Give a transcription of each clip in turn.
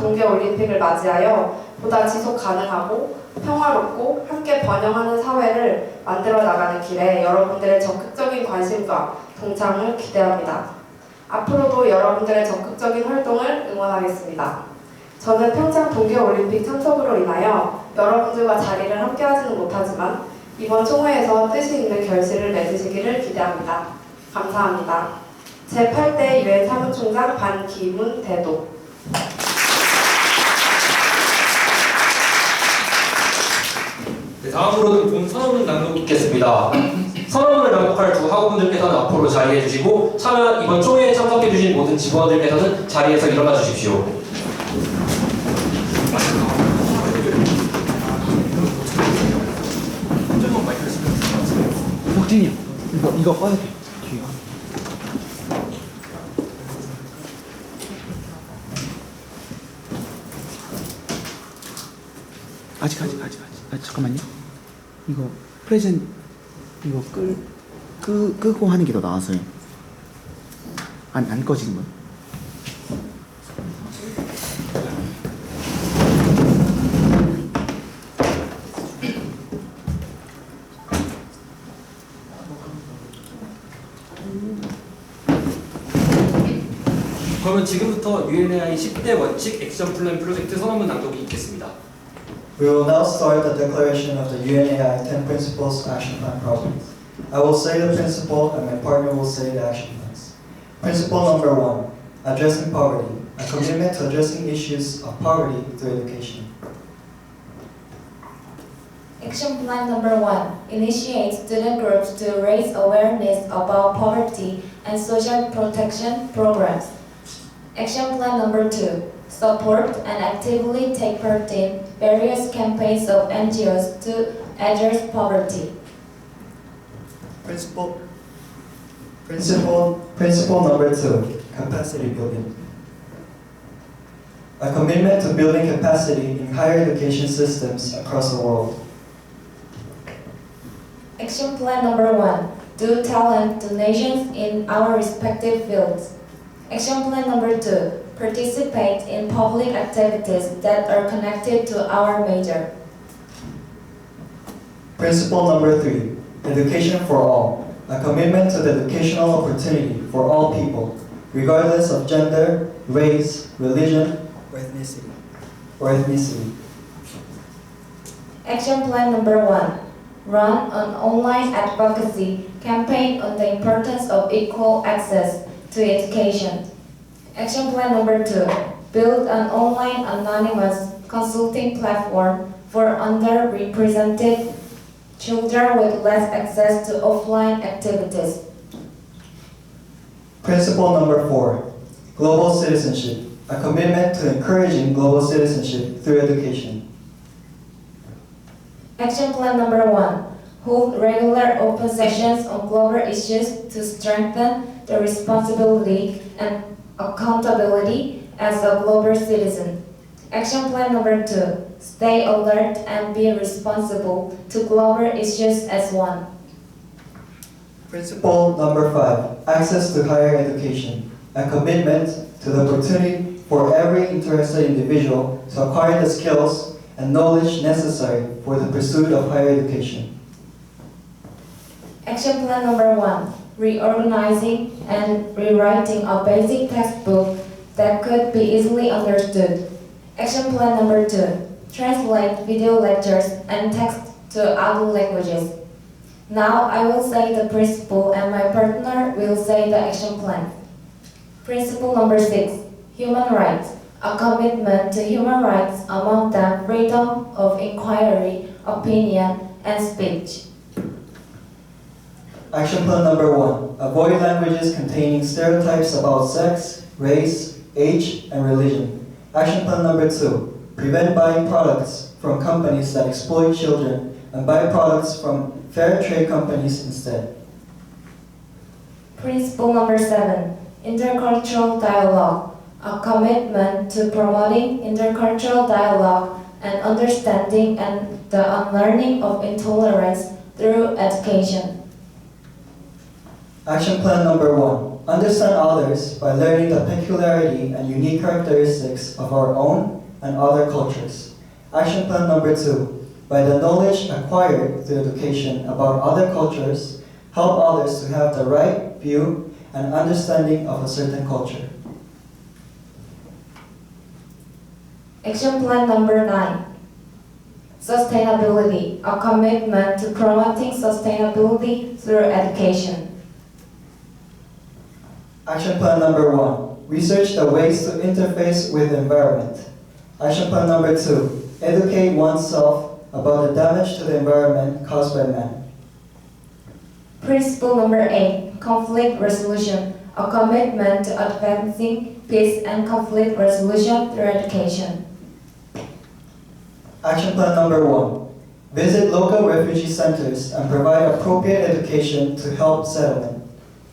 동계올림픽을 맞이하여 보다 지속 가능하고 평화롭고 함께 번영하는 사회를 만들어 나가는 길에 여러분들의 적극적인 관심과 동참을 기대합니다. 앞으로도 여러분들의 적극적인 활동을 응원하겠습니다. 저는 평창 동계올림픽 참석으로 인하여 여러분들과 자리를 함께 하지는 못하지만 이번 총회에서 뜻이 있는 결실을 맺으시기를 기대합니다. 감사합니다. 제8대 유엔 사무총장 반기문 대도 다음으로는 본 선언문 낭독 있겠습니다. 선언문을 낭독할 두 학우분들께서는 앞으로 자리해 주시고 참여 이번 총회에 참석해 주신 모든 직원들께서는 자리에서 일어나 주십시오. 복진이 형, 이거 이거 꺼야 돼. 뒤에. 아직 아직 아직 아직 아, 잠깐만요. 이거 프레젠 이거 끌 끄 끄고 하는 게 더 나아서요. 안 안 꺼지는 거요? 그러면 지금부터 UNAI 10대 원칙 액션 플랜 프로젝트 선언문 낭독이 있겠습니다. We will now start the declaration of the UNAI 10 Principles Action Plan Project. I will say the principle and my partner will say the action plans. Principle number one, addressing poverty, a commitment to addressing issues of poverty through education. Action plan number one, initiate student groups to raise awareness about poverty and social protection programs. Action plan number two, support and actively take part in various campaigns of NGOs to address poverty. Principle, principle, principle number two, capacity building. A commitment to building capacity in higher education systems across the world. Action plan number one, do talent donations in our respective fields. Action plan number two, participate in public activities that are connected to our major. Principle number three, education for all. A commitment to the educational opportunity for all people, regardless of gender, race, religion, or ethnicity. Or ethnicity. Action plan number one, run an online advocacy campaign on the importance of equal access to education. Action plan number two, build an online anonymous consulting platform for underrepresented children with less access to offline activities. Principle number four, global citizenship. A commitment to encouraging global citizenship through education. Action plan number one, hold regular open sessions on global issues to strengthen the responsibility and accountability as a global citizen. Action plan number two, stay alert and be responsible to global issues as one. Principle number five, access to higher education. A commitment to the opportunity for every interested individual to acquire the skills and knowledge necessary for the pursuit of higher education. Action plan number one, reorganizing and rewriting a basic textbook that could be easily understood. Action plan number two, translate video lectures and text to other languages. Now I will say the principle and my partner will say the action plan. Principle number six, human rights, a commitment to human rights among them freedom of inquiry, opinion, and speech. Action plan number one, avoid languages containing stereotypes about sex, race, age, and religion. Action plan number two, prevent buying products from companies that exploit children and buy products from fair trade companies instead. Principle number seven, intercultural dialogue, a commitment to promoting intercultural dialogue and understanding and the unlearning of intolerance through education. Action plan number one, understand others by learning the peculiarity and unique characteristics of our own and other cultures. Action plan number two, by the knowledge acquired through education about other cultures, help others to have the right view and understanding of a certain culture. Action plan number nine. Sustainability, a commitment to promoting sustainability through education. Action plan number one, research the ways to interface with the environment. Action plan number two, educate oneself about the damage to the environment caused by man. Principle number eight, conflict resolution, a commitment to advancing peace and conflict resolution through education. Action plan number one, visit local refugee centers and provide appropriate education to help settlement.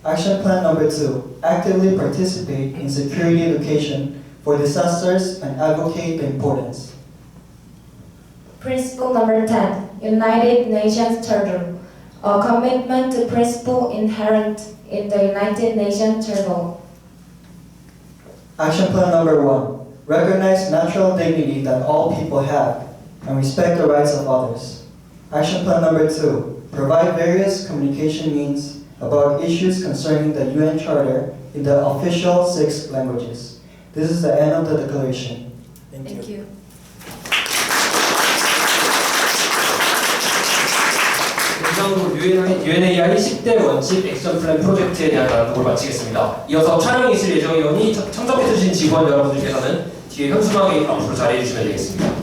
Action plan number two, actively participate in security education for disasters and advocate the importance. Principle number 10, United Nations Charter, a commitment to principle inherent in the United Nations Charter. Action plan number one, recognize natural dignity that all people have and respect the rights of others. Action plan number two, provide various communication means about issues concerning the UN Charter in the official six languages. This is the end of the declaration. Thank you. 이상으로 UNAI 10대 원칙 액션 플랜 프로젝트에 대한 나누고 마치겠습니다. 이어서 촬영이 있을 예정이오니 참석해주신 직원 여러분들께서는 뒤에 현수막에 앞으로 자리해 주시면 되겠습니다.